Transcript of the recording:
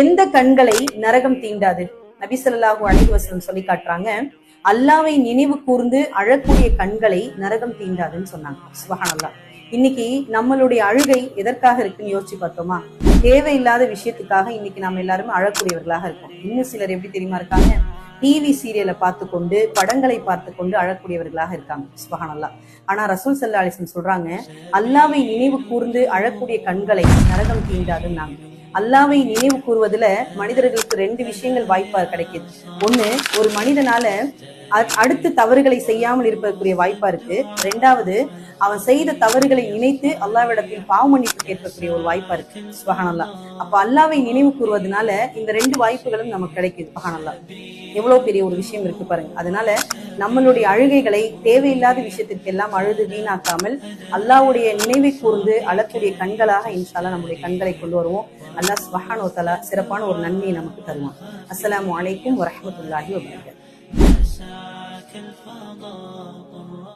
எந்த கண்களை நரகம் தீண்டாது? நபிசல்லாஹு அலைஹி சொல்லி காட்டுறாங்க அல்லாவை நினைவு கூர்ந்து அழக்கூடிய கண்களை நரகம் தீண்டாதுன்னு சொன்னாங்க. சுபஹானல்லாஹ். இன்னைக்கு நம்மளுடைய அழுகை எதற்காக இருக்குன்னு யோசிச்சு பார்த்தோமா? தேவையில்லாத விஷயத்துக்காக இன்னைக்கு நம்ம எல்லாருமே அழக்கூடியவர்களாக இருக்கோம். இன்னும் சிலர் எப்படி தெரியுமா இருக்காங்க? டிவி சீரியலை பார்த்து கொண்டு படங்களை பார்த்து கொண்டு அழக்கூடியவர்களாக இருக்காங்க. சுபஹானல்லாஹ் ஆனா ரசூல் சல்லா அலிஸ்லம் சொல்றாங்க அல்லாவை நினைவு கூர்ந்து அழக்கூடிய கண்களை நரகம் தீண்டாதுன்னாங்க. அல்லாவை நினைவு கூறுவதுல மனிதர்களுக்கு ரெண்டு விஷயங்கள் வாய்ப்பா கிடைக்குது. ஒண்ணு ஒரு மனிதனால அடுத்து தவறுகளை செய்யாமல் இருப்பதற்குரிய வாய்ப்பா இருக்கு. ரெண்டாவது அவன் செய்த தவறுகளை நினைத்து அல்லாவிடத்தில் பாவ மன்னிப்பு கேட்கக்கூடிய ஒரு வாய்ப்பா இருக்கு. சுபஹானல்லா. அப்ப அல்லாவை நினைவு கூறுவதனால இந்த ரெண்டு வாய்ப்புகளும் நமக்கு கிடைக்குது. சுபஹானல்லா. எவ்வளவு பெரிய ஒரு விஷயம் இருக்கு பாருங்க. அதனால நம்மளுடைய அழுகைகளை தேவையில்லாத விஷயத்திற்கு எல்லாம் அழுது வீணாக்காமல் அல்லாவுடைய நினைவை கூர்ந்து அழக்கூடிய கண்களாக இன்ஷால்லா நம்முடைய கண்களை கொண்டு வருவோம். அல்லாஹ் சுபஹானோ தலா சிறப்பான ஒரு நன்மையை நமக்கு தருவான். அஸ்ஸலாமு அலைக்கும் ساك الفضاء.